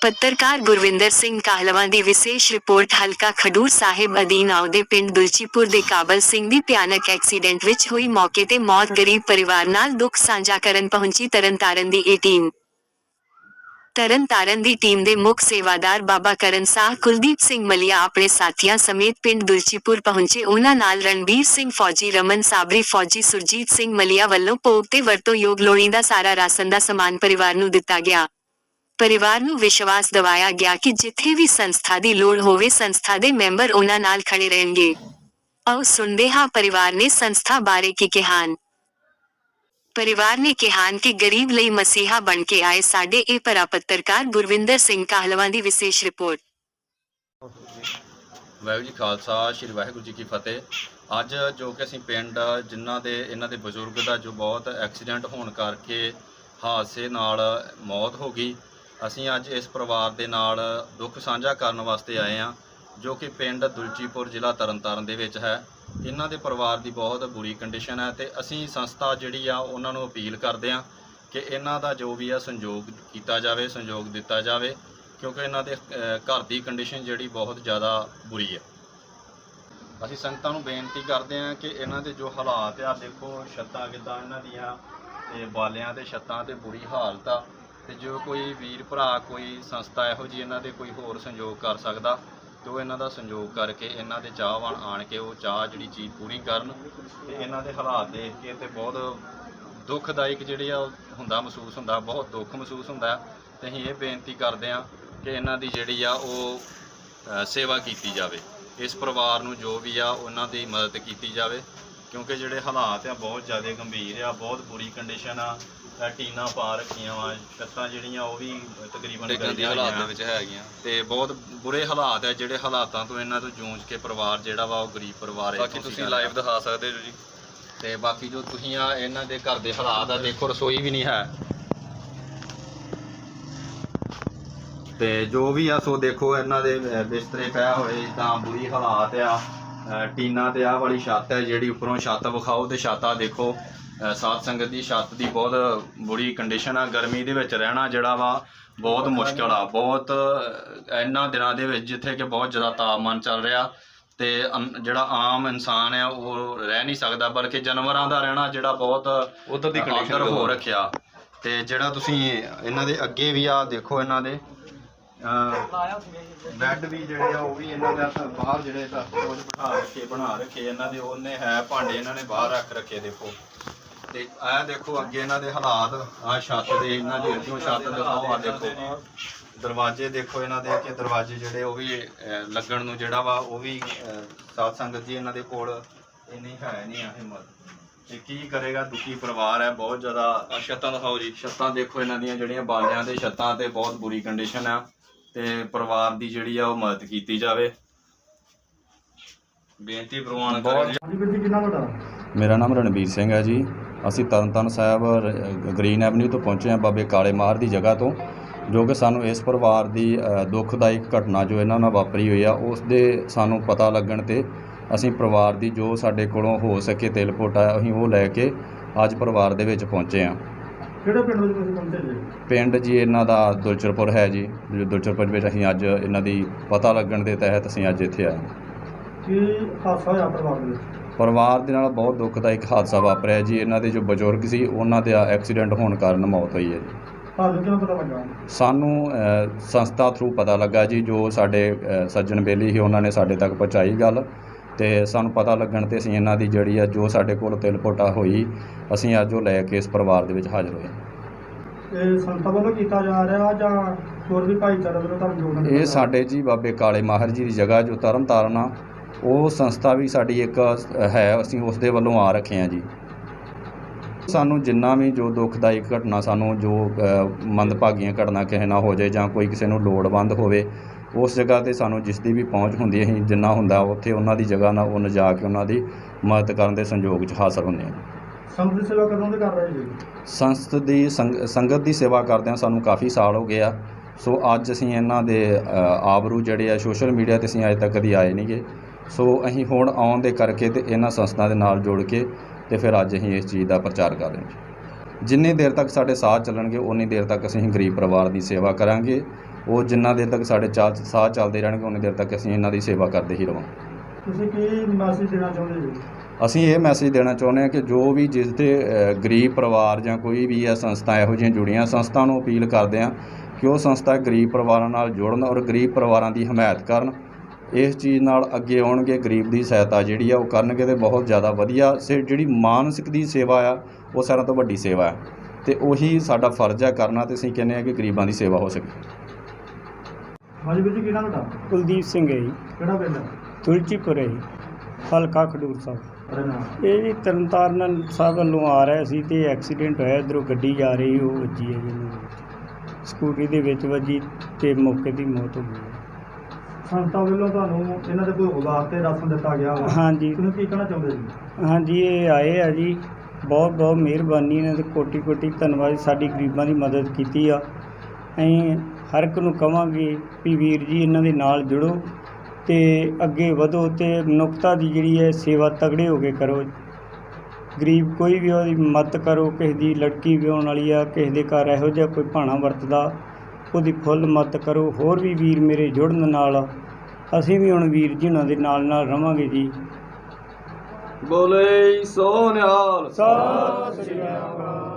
ਪੱਤਰਕਾਰ ਗੁਰਵਿੰਦਰ ਸਿੰਘ ਕਾਹਲਵਾਂ ਦੀ ਵਿਸ਼ੇਸ਼ ਰਿਪੋਰਟ ਹਲਕਾ ਖਡੂਰ ਸਾਹਿਬ ਅਧੀਨ ਆਉਦੇ ਪਿੰਡ ਦੁਲਚੀਪੁਰ ਦੇ ਕਾਬਲ ਸਿੰਘ ਦੀ ਭਿਆਨਕ ਐਕਸੀਡੈਂਟ ਵਿੱਚ ਹੋਈ ਮੌਕੇ ਤੇ ਮੌਤ ਗਰੀਬ ਪਰਿਵਾਰ ਨਾਲ ਦੁੱਖ ਸਾਂਝਾ ਕਰਨ ਪਹੁੰਚੀ ਤਰਨਤਾਰਨ ਦੀ ਇਹ ਟੀਮ। ਤਰਨਤਾਰਨ ਦੀ ਟੀਮ ਦੇ ਮੁੱਖ ਸੇਵਾਦਾਰ ਬਾਬਾ ਕਰਨ ਸਾਹ ਕੁਲਦੀਪ ਸਿੰਘ ਮਲਿਆ ਆਪਣੇ ਸਾਥੀਆਂ ਸਮੇਤ ਪਿੰਡ ਦੁਲਚੀਪੁਰ ਪਹੁੰਚੇ। ਉਹਨਾਂ ਨਾਲ ਰਣਬੀਰ ਸਿੰਘ ਫੌਜੀ, ਰਮਨ ਸਾਬਰੀ ਫੌਜੀ, ਸੁਰਜੀਤ ਸਿੰਘ ਮਲਿਆ ਵੱਲੋਂ ਭੋਗ ਤੇ ਵਰਤੋਂ ਵਰਤੋਂਯੋਗ ਲੋੜੀਂਦਾ ਸਾਰਾ ਰਾਸ਼ਨ ਦਾ ਸਮਾਨ ਪਰਿਵਾਰ ਨੂੰ ਦਿੱਤਾ ਗਿਆ। ਪਰਿਵਾਰ ਨੂੰ ਵਿਸ਼ਵਾਸ ਦਿਵਾਇਆ ਗਿਆ ਕਿ ਜਿੱਥੇ ਵੀ ਸੰਸਥਾ ਦੀ ਲੋੜ ਹੋਵੇ, ਸੰਸਥਾ ਦੇ ਮੈਂਬਰ ਉਹਨਾਂ ਨਾਲ ਖੜੇ ਰਹਿਣਗੇ। ਆਓ ਸੁਣਦੇ ਹਾਂ ਪਰਿਵਾਰ ਨੇ ਸੰਸਥਾ ਬਾਰੇ ਕੀ ਕਿਹਾਨ ਪਰਿਵਾਰ ਨੇ ਕਿਹਾਨ ਕਿ ਗਰੀਬ ਲਈ ਮਸੀਹਾ ਬਣ ਕੇ ਆਏ ਸਾਡੇ ਇਹ ਭਰਾ ਪੱਤਰਕਾਰ ਗੁਰਵਿੰਦਰ ਸਿੰਘ ਕਾਹਲਵਾਂ ਦੀ ਵਿਸ਼ੇਸ਼ ਰਿਪੋਰਟ। ਵਾਹਿਗੁਰੂ ਜੀ ਖਾਲਸਾ, ਸ੍ਰੀ ਵਾਹਿਗੁਰੂ ਜੀ ਕੀ ਫਤਿਹ। ਅੱਜ ਜੋ ਕਿ ਅਸੀਂ ਪਿੰਡ ਜਿਨ੍ਹਾਂ ਦੇ, ਇਹਨਾਂ ਦੇ ਬਜ਼ੁਰਗ ਦਾ ਜੋ ਬਹੁਤ ਐਕਸੀਡੈਂਟ ਹੋਣ ਕਰਕੇ ਹਾਦਸੇ ਨਾਲ ਮੌਤ ਹੋ ਗਈ ਅਸੀਂ ਅੱਜ ਇਸ ਪਰਿਵਾਰ ਦੇ ਨਾਲ ਦੁੱਖ ਸਾਂਝਾ ਕਰਨ ਵਾਸਤੇ ਆਏ ਹਾਂ, ਜੋ ਕਿ ਪਿੰਡ ਦੁਲਚੀਪੁਰ ਜ਼ਿਲ੍ਹਾ ਤਰਨਤਾਰਨ ਦੇ ਵਿੱਚ ਹੈ। ਇਹਨਾਂ ਦੇ ਪਰਿਵਾਰ ਦੀ ਬਹੁਤ ਬੁਰੀ ਕੰਡੀਸ਼ਨ ਹੈ ਤੇ ਅਸੀਂ ਸੰਸਥਾ ਜਿਹੜੀ ਆ, ਉਹਨਾਂ ਨੂੰ ਅਪੀਲ ਕਰਦੇ ਹਾਂ ਕਿ ਇਹਨਾਂ ਦਾ ਜੋ ਵੀ ਆ, ਸੰਯੋਗ ਕੀਤਾ ਜਾਵੇ, ਸੰਯੋਗ ਦਿੱਤਾ ਜਾਵੇ, ਕਿਉਂਕਿ ਇਹਨਾਂ ਦੇ ਘਰ ਦੀ ਕੰਡੀਸ਼ਨ ਜਿਹੜੀ ਬਹੁਤ ਜ਼ਿਆਦਾ ਬੁਰੀ ਹੈ। ਅਸੀਂ ਸੰਗਤਾਂ ਨੂੰ ਬੇਨਤੀ ਕਰਦੇ ਹਾਂ ਕਿ ਇਹਨਾਂ ਦੇ ਜੋ ਹਾਲਾਤ ਆ, ਦੇਖੋ, ਛੱਤਾਂ ਕਿੱਦਾਂ ਇਹਨਾਂ ਦੀਆਂ, ਤੇ ਬਾਲਿਆਂ ਤੇ ਛੱਤਾਂ ਤੇ ਬੁਰੀ ਹਾਲਤ ਆ ਤੇ ਜੋ ਕੋਈ ਵੀਰ, ਭਰਾ, ਕੋਈ ਸੰਸਥਾ ਇਹੋ ਜੀ ਇਹਨਾਂ ਦੇ ਕੋਈ ਹੋਰ ਸੰਯੋਗ ਕਰ ਸਕਦਾ, ਤੇ ਉਹ ਇਹਨਾਂ ਦਾ ਸੰਯੋਗ ਕਰਕੇ ਇਹਨਾਂ ਦੇ ਚਾਹਵਾਨ ਆਣ ਕੇ ਉਹ ਚਾਹ ਜਿਹੜੀ ਚੀਜ਼ ਪੂਰੀ ਕਰਨ ਤੇ ਇਹਨਾਂ ਦੇ ਹਾਲਾਤ ਦੇਖ ਕੇ ਤੇ ਬਹੁਤ ਦੁੱਖਦਾਇਕ ਜਿਹੜੀ ਆ ਉਹ ਹੁੰਦਾ, ਮਹਿਸੂਸ ਹੁੰਦਾ, ਬਹੁਤ ਦੁੱਖ ਮਹਿਸੂਸ ਹੁੰਦਾ। ਤੇ ਅਸੀਂ ਇਹ ਬੇਨਤੀ ਕਰਦੇ ਹਾਂ ਕਿ ਇਹਨਾਂ ਦੀ ਜਿਹੜੀ ਆ ਉਹ ਸੇਵਾ ਕੀਤੀ ਜਾਵੇ। ਇਸ ਪਰਿਵਾਰ ਨੂੰ ਜੋ ਵੀ ਆ, ਉਹਨਾਂ ਦੀ ਮਦਦ ਕੀਤੀ ਜਾਵੇ। ਕਿਉਂਕਿ ਜਿਹੜੇ ਹਾਲਾਤ ਆ ਬਹੁਤ ਜ਼ਿਆਦਾ ਗੰਭੀਰ ਆ ਬਹੁਤ ਬੁਰੀ ਕੰਡੀਸ਼ਨ ਆ ਟੀਨਾਂ ਪਾ ਰੱਖੀਆਂ ਵਾ ਛੱਤਾਂ ਜਿਹੜੀਆਂ ਉਹ ਵੀ ਤਕਰੀਬਨ ਡਿੱਗਣ ਦੀ ਗਲੀਆਂ ਹਾਲਾਤ ਦੇ। ਵਿੱਚ ਹੈਗੀਆਂ। ਤੇ ਬਹੁਤ ਬੁਰੇ ਹਾਲਾਤ ਆ ਜਿਹੜੇ ਹਾਲਾਤਾਂ ਤੋਂ ਇਹਨਾਂ ਤੋਂ ਜੂਝ ਕੇ ਪਰਿਵਾਰ ਜਿਹੜਾ ਵਾ ਉਹ ਗਰੀਬ ਪਰਿਵਾਰ ਹੈ ਬਾਕੀ ਤੁਸੀਂ ਲਾਈਵ ਦਿਖਾ ਸਕਦੇ ਹੋ ਜੀ। ਤੇ ਬਾਕੀ ਜੋ ਤੁਸੀਂ ਆ ਇਹਨਾਂ ਦੇ ਘਰ ਦੇ ਹਾਲਾਤ ਆ ਦੇਖੋ ਰਸੋਈ ਵੀ ਨਹੀਂ ਹੈ। ਤੇ ਜੋ ਵੀ ਆ ਸੋ ਦੇਖੋ ਇਹਨਾਂ ਦੇ ਬਿਸਤਰੇ ਪਿਆ ਹੋਏ ਤਾਂ ਬੁਰੀ ਹਾਲਾਤ ਆ। ਟੀਨਾਂ ਤੇ ਆਹ ਵਾਲੀ ਛੱਤ ਹੈ ਜਿਹੜੀ ਉੱਪਰੋਂ ਛੱਤ ਵਿਖਾਓ ਤੇ ਛਾਤਾ ਦੇਖੋ। ਸਾਧ ਸੰਗਤ ਦੀ ਛੱਤ ਦੀ ਬਹੁਤ ਬੁਰੀ ਕੰਡੀਸ਼ਨ ਆ। ਗਰਮੀ ਦੇ ਵਿੱਚ ਰਹਿਣਾ ਜਿਹੜਾ ਵਾ ਬਹੁਤ ਮੁਸ਼ਕਲ ਆ। ਬਹੁਤ ਇਹਨਾਂ ਦਿਨਾਂ ਦੇ ਵਿੱਚ ਜਿੱਥੇ ਕਿ ਬਹੁਤ ਜ਼ਿਆਦਾ ਤਾਪਮਾਨ ਚੱਲ ਰਿਹਾ ਤੇ ਜਿਹੜਾ ਆਮ ਇਨਸਾਨ ਆ ਉਹ ਰਹਿ ਨਹੀਂ ਸਕਦਾ। ਬਲਕਿ ਜਾਨਵਰਾਂ ਦਾ ਰਹਿਣਾ ਜਿਹੜਾ ਬਹੁਤ ਉਧਰ ਦੀ ਕੰਡੀਸ਼ਨ ਹੋ ਰੱਖਿਆ। ਤੇ ਜਿਹੜਾ ਤੁਸੀਂ ਇਹਨਾਂ ਦੇ ਅੱਗੇ ਵੀ ਆ ਦੇਖੋ ਇਹਨਾਂ ਦੇ ਬੈੱਡ ਵੀ ਜਿਹੜੇ ਆ ਉਹ ਵੀ ਇਹਨਾਂ ਦੇ ਹੱਥ ਬਾਹਰ ਜਿਹੜੇ ਰੋਜ਼ ਬਿਠਾ ਰੱਖੇ ਬਣਾ ਰੱਖੇ ਇਹਨਾਂ ਦੇ ਉਹਨੇ ਹੈ ਭਾਂਡੇ ਇਹਨਾਂ ਨੇ ਬਾਹਰ ਰੱਖ ਰੱਖੇ ਦੇਖੋ। ਤੇ ਆਹ ਦੇਖੋ ਅੱਗੇ ਇਹਨਾਂ ਦੇ ਹਾਲਾਤ ਆ ਛੱਤ ਦੇ ਇਹਨਾਂ ਦੀ ਅੱਗੋਂ ਛੱਤ ਦਿਖਾਓ ਆ ਦੇਖੋ। ਦਰਵਾਜ਼ੇ ਦੇਖੋ ਇਹਨਾਂ ਦੇ ਕਿ ਦਰਵਾਜ਼ੇ ਜਿਹੜੇ ਉਹ ਵੀ ਲੱਗਣ ਨੂੰ ਜਿਹੜਾ ਵਾ ਉਹ ਵੀ ਸਾਧ ਸੰਗਤ ਜੀ ਇਹਨਾਂ ਦੇ ਕੋਲ ਇੰਨੀ ਹੈ ਨਹੀਂ ਆ ਹਿੰਮਤ। ਤੇ ਕੀ ਕਰੇਗਾ ਦੁਖੀ ਪਰਿਵਾਰ ਹੈ ਬਹੁਤ ਜ਼ਿਆਦਾ ਛੱਤਾਂ ਦਿਖਾਓ ਜੀ। ਛੱਤਾਂ ਦੇਖੋ ਇਹਨਾਂ ਦੀਆਂ ਜਿਹੜੀਆਂ ਬਾਲਿਆਂ ਤੇ ਛੱਤਾਂ ਤੇ ਬਹੁਤ ਬੁਰੀ ਕੰਡੀਸ਼ਨ ਆ। ਤੇ ਪਰਿਵਾਰ ਦੀ ਜਿਹੜੀ ਆ ਉਹ ਮਦਦ ਕੀਤੀ ਜਾਵੇ। ਬੇਨਤੀ ਪ੍ਰਵਾਨ ਕਰਾਂਗੇ ਹਾਂਜੀ ਵੀਰ ਜੀ ਕਿੰਨਾ ਤੁਹਾਡਾ ਮੇਰਾ ਨਾਮ ਰਣਬੀਰ ਸਿੰਘ ਹੈ ਜੀ। ਅਸੀਂ ਤਰਨਤਾਰਨ ਸਾਹਿਬ ਰ- ਗ੍ਰੀਨ ਐਵਨਿਊ ਤੋਂ ਪਹੁੰਚੇ ਹਾਂ ਬਾਬੇ ਕਾਲੇ ਮਾਰ ਦੀ ਜਗ੍ਹਾ ਤੋਂ ਜੋ ਕਿ ਸਾਨੂੰ ਇਸ ਪਰਿਵਾਰ ਦੀ ਅ, ਦੁਖਦਾਇਕ ਘਟਨਾ ਜੋ ਇਹਨਾਂ ਨਾਲ ਵਾਪਰੀ ਹੋਈ ਆ ਉਸ ਦੇ ਸਾਨੂੰ ਪਤਾ ਲੱਗਣ ਤੇ ਅਸੀਂ ਪਰਿਵਾਰ ਦੀ ਜੋ ਸਾਡੇ ਕੋਲੋਂ ਹੋ ਸਕੇ ਤਿਲ ਪੋਟਾ ਅਸੀਂ ਉਹ ਲੈ ਕੇ ਅੱਜ ਪਰਿਵਾਰ ਦੇ ਵਿੱਚ ਪਹੁੰਚੇ ਹਾਂ। ਕਿਹੜੇ ਪਿੰਡ ਵਿੱਚ ਤੁਸੀਂ ਪਹੁੰਚੇ ਜੀ? ਪਿੰਡ ਜੀ ਇਹਨਾਂ ਦਾ ਦੁਲਚਰਪੁਰ ਹੈ ਜੀ। ਜੋ ਦੁਲਚਰਪੁਰ ਵਿੱਚ ਅਸੀਂ ਅੱਜ ਇਹਨਾਂ ਦੀ ਪਤਾ ਲੱਗਣ ਦੇ ਤਹਿਤ ਅਸੀਂ ਅੱਜ ਇੱਥੇ ਆਏ ਹਾਂ। ਕੀ ਹਾਦਸਾ ਹੋਇਆ ਪਰਿਵਾਰ ਦੇ ਵਿੱਚ? ਪਰਿਵਾਰ ਦੇ ਨਾਲ ਬਹੁਤ ਦੁਖਦਾਇਕ ਹਾਦਸਾ ਵਾਪਰਿਆ ਜੀ। ਇਹਨਾਂ ਦੇ ਜੋ ਬਜ਼ੁਰਗ ਸੀ ਉਹਨਾਂ ਦਾ ਐਕਸੀਡੈਂਟ ਹੋਣ ਕਾਰਨ ਮੌਤ ਹੋਈ ਹੈ ਜੀ। ਤੁਹਾਨੂੰ ਕਿਵੇਂ ਪਤਾ ਲੱਗਾ? ਸਾਨੂੰ ਅ, ਸੰਸਥਾ ਥਰੂ ਪਤਾ ਲੱਗਾ ਜੀ ਜੋ ਸਾਡੇ ਅ, ਸੱਜਣ ਬੇਲੀ ਸੀ ਉਹਨਾਂ ਨੇ ਸਾਡੇ ਤੱਕ ਪਹੁੰਚਾਈ ਗੱਲ। ਤੇ ਸਾਨੂੰ ਪਤਾ ਲੱਗਣ ਤੇ ਅਸੀਂ ਇਹਨਾਂ ਦੀ ਜਿਹੜੀ ਆ ਜੋ ਸਾਡੇ ਕੋਲ ਤਿਲ ਪੋਟਾ ਹੋਈ ਅਸੀਂ ਅੱਜ ਉਹ ਲੈ ਕੇ ਇਸ ਪਰਿਵਾਰ ਦੇ ਵਿੱਚ ਹਾਜ਼ਰ ਹੋਏ ਇਹ ਸੰਤਾਂ ਵੱਲੋਂ ਕੀਤਾ ਜਾ ਰਿਹਾ ਜਾਂ ਹੋਰ ਵੀ ਭਾਈਚਾਰੇ ਵੱਲੋਂ ਤੁਹਾਨੂੰ ਯੋਗਦਾਨ ਦਿੱਤਾ ਇਹ ਸਾਡੇ ਜੀ ਬਾਬੇ ਕਾਲੇ ਮਾਹਰ ਜੀ ਦੀ ਜਗ੍ਹਾ ਜੋ ਤਰਨ ਤਾਰਨ ਆ ਉਹ ਸੰਸਥਾ ਵੀ ਸਾਡੀ ਇੱਕ ਹੈ ਅਸੀਂ ਉਸ ਦੇ ਵੱਲੋਂ ਆ ਰੱਖੇ ਆ ਜੀ। ਸਾਨੂੰ ਜਿੰਨਾ ਵੀ ਜੋ ਦੁਖਦਾਇਕ ਘਟਨਾ ਸਾਨੂੰ ਜੋ ਮੰਦਭਾਗੀਆਂ ਘਟਨਾ ਕਿਸੇ ਨਾਲ ਹੋ ਜਾਏ ਜਾਂ ਕੋਈ ਕਿਸੇ ਨੂੰ ਲੋੜਵੰਦ ਹੋਵੇ ਉਸ ਜਗ੍ਹਾ ਤੇ ਸਾਨੂੰ ਜਿਸ ਦੀ ਵੀ ਪਹੁੰਚ ਹੁੰਦੀ ਹੈ, ਜਿੰਨਾ ਹੁੰਦਾ ਉੱਥੇ ਉਹਨਾਂ ਦੀ ਜਗ੍ਹਾ ਨਾਲ ਉਹਨ ਜਾ ਕੇ ਉਹਨਾਂ ਦੀ ਮਦਦ ਕਰਨ ਦੇ ਸੰਯੋਗ 'ਚ ਹਾਜ਼ਰ ਹੁੰਦੇ ਹਾਂ। ਸੰਤ ਦੀ ਸੇਵਾ ਕਦੋਂ ਦੇ ਕਰ ਰਹੇ ਜੀ? ਸੰਸਥ ਦੀ ਸੰਗ- ਸੰਗਤ ਦੀ ਸੇਵਾ ਕਰਦਿਆਂ ਸਾਨੂੰ ਕਾਫੀ ਸਾਲ ਹੋ ਗਏ ਆ ਸੋ ਅੱਜ ਅਸੀਂ ਇਹਨਾਂ ਦੇ ਆਬਰੂ ਜਿਹੜੇ ਆ ਸੋਸ਼ਲ ਮੀਡੀਆ ਤੇ ਅਸੀਂ ਅਜੇ ਤੱਕ ਕਦੀ ਆਏ ਨਹੀਂਗੇ ਸੋ ਅਸੀਂ ਹੁਣ ਆਉਣ ਦੇ ਕਰਕੇ ਤੇ ਇਹਨਾਂ ਸੰਸਥਾ ਦੇ ਨਾਲ ਜੁੜ ਕੇ ਤੇ ਫਿਰ ਅੱਜ ਅਸੀਂ ਇਸ ਚੀਜ਼ ਦਾ ਪ੍ਰਚਾਰ ਕਰ ਰਹੇ ਹਾਂ। ਜਿੰਨੀ ਦੇਰ ਤੱਕ ਸਾਡੇ ਸਾਥ ਚੱਲਣਗੇ ਉਨੀ ਦੇਰ ਤੱਕ ਅਸੀਂ ਗਰੀਬ ਪਰਿਵਾਰ ਦੀ ਸੇਵਾ ਕਰਾਂਗੇ। ਉਹ ਜਿੰਨਾ ਦੇਰ ਤੱਕ ਸਾਡੇ ਚਾਲ ਸਾਹ ਚੱਲਦੇ ਰਹਿਣਗੇ ਉਨੀ ਦੇਰ ਤੱਕ ਅਸੀਂ ਇਹਨਾਂ ਦੀ ਸੇਵਾ ਕਰਦੇ ਹੀ ਰਵਾਂਗੇ। ਤੁਸੀਂ ਕੀ ਮੈਸੇਜ ਦੇਣਾ ਚਾਹੁੰਦੇ ਜੀ? ਅਸੀਂ ਇਹ ਮੈਸੇਜ ਦੇਣਾ ਚਾਹੁੰਦੇ ਹਾਂ ਕਿ ਜੋ ਵੀ ਜਿਸ ਦੇ ਅ, ਗਰੀਬ ਪਰਿਵਾਰ ਜਾਂ ਕੋਈ ਵੀ ਹੈ ਸੰਸਥਾ ਇਹੋ ਜਿਹੀਆਂ ਜੁੜੀਆਂ ਸੰਸਥਾ ਨੂੰ ਅਪੀਲ ਕਰਦੇ ਹਾਂ ਕਿ ਉਹ ਸੰਸਥਾ ਗਰੀਬ ਪਰਿਵਾਰਾਂ ਨਾਲ ਜੁੜਨ ਔਰ ਗਰੀਬ ਪਰਿਵਾਰਾਂ ਦੀ ਹਮਾਇਤ ਕਰਨ। ਇਸ ਚੀਜ਼ ਨਾਲ ਅੱਗੇ ਆਉਣਗੇ ਗਰੀਬ ਦੀ ਸਹਾਇਤਾ ਜਿਹੜੀ ਆ ਉਹ ਕਰਨਗੇ ਤੇ ਬਹੁਤ ਜ਼ਿਆਦਾ ਵਧੀਆ ਸੇ ਜਿਹੜੀ ਮਾਨਸਿਕ ਦੀ ਸੇਵਾ ਆ ਉਹ ਸਾਰਿਆਂ ਤੋਂ ਵੱਡੀ ਸੇਵਾ ਹੈ ਤੇ ਉਹੀ ਸਾਡਾ ਫਰਜ਼ ਹੈ ਕਰਨਾ ਤੇ ਅਸੀਂ ਕਹਿੰਦੇ ਹਾਂ ਕਿ ਗਰੀਬਾਂ ਦੀ ਸੇਵਾ ਹੋ ਸਕੇ। ਹਾਂਜੀ ਵੀਰ ਜੀ ਕੀ ਨਾਮ ਤੁਹਾਡਾ? ਕੁਲਦੀਪ ਸਿੰਘ ਹੈ ਜੀ। ਕਿਹੜਾ ਪਿੰਡ ਹੈ? ਤੁਲਚੀਪੁਰ ਹੈ ਜੀ ਹਲਕਾ ਖਡੂਰ ਸਾਹਿਬ। ਅਰੇ ਨਾ। ਇਹ ਜੀ ਤਰਨਤਾਰਨ ਸਾਹਿਬ ਵੱਲੋਂ ਆ ਰਿਹਾ ਸੀ ਤੇ ਐਕਸੀਡੈਂਟ ਹੋਇਆ ਇਧਰੋਂ ਗੱਡੀ ਜਾ ਰਹੀ ਉਹ ਵੱਜੀ ਹੈ ਜੀ। ਇਹਨਾਂ ਦੇ ਵਿੱਚ। ਸਕੂਟਰੀ ਦੇ ਵਿੱਚ ਵੱਜੀ ਤੇ ਮੌਕੇ ਦੀ ਮੌਤ ਹੋ ਗਈ। ਸੰਸਥਾ ਵੱਲੋਂ ਤੁਹਾਨੂੰ ਇਹਨਾਂ ਦੇ ਭੋਗ ਵਾਸਤੇ ਰਾਸ਼ਨ ਦਿੱਤਾ ਗਿਆ ਵਾ? ਹਾਂਜੀ। ਤੁਸੀਂ ਕੀ ਕਹਿਣਾ ਚਾਹੁੰਦੇ ਜੀ? ਹਾਂਜੀ ਇਹ ਆਏ ਆ ਜੀ। ਬਹੁਤ ਬਹੁਤ ਮਿਹਰਬਾਨੀ ਇਹਨਾਂ ਦੇ ਕੋਟੀ ਕੋਟੀ ਧੰਨਵਾਦ ਸਾਡੀ ਗਰੀਬਾਂ ਦੀ ਮਦਦ ਕੀਤੀ ਆ। ਅਸੀਂ ਹਰ ਇੱਕ ਨੂੰ ਕਵਾਂਗੇ ਵੀ ਵੀਰ ਜੀ ਇਹਨਾਂ ਦੇ ਨਾਲ ਜੁੜੋ ਤੇ ਅੱਗੇ ਵਧੋ ਤੇ ਮਨੁੱਖਤਾ ਦੀ ਜਿਹੜੀ ਹੈ ਸੇਵਾ ਤਗੜੇ ਹੋ ਕੇ ਕਰੋ। ਗਰੀਬ ਕੋਈ ਵੀ ਉਹਦੀ ਮਦਦ ਕਰੋ ਕਿਸੇ ਦੀ ਲੜਕੀ ਵਿਆਹੁਣ ਵਾਲੀ ਆ ਕਿਸੇ ਦੇ ਘਰ ਇਹੋ ਜਿਹਾ ਕੋਈ ਭਾਣਾ ਵਰਤਦਾ ਉਹਦੀ ਫੁੱਲ ਮਦਦ ਕਰੋ। ਹੋਰ ਵੀ ਵੀਰ ਮੇਰੇ ਜੁੜਨ ਨਾਲ ਅਸੀਂ ਵੀ ਹੁਣ ਵੀਰ ਜੀ ਉਹਨਾਂ ਦੇ ਨਾਲ ਨਾਲ ਰਵਾਂਗੇ ਜੀ। ਬੋਲੇ ਸੋਨਿਆਲ। ਸਤਿ ਸ਼੍ਰੀ ਅਕਾਲ।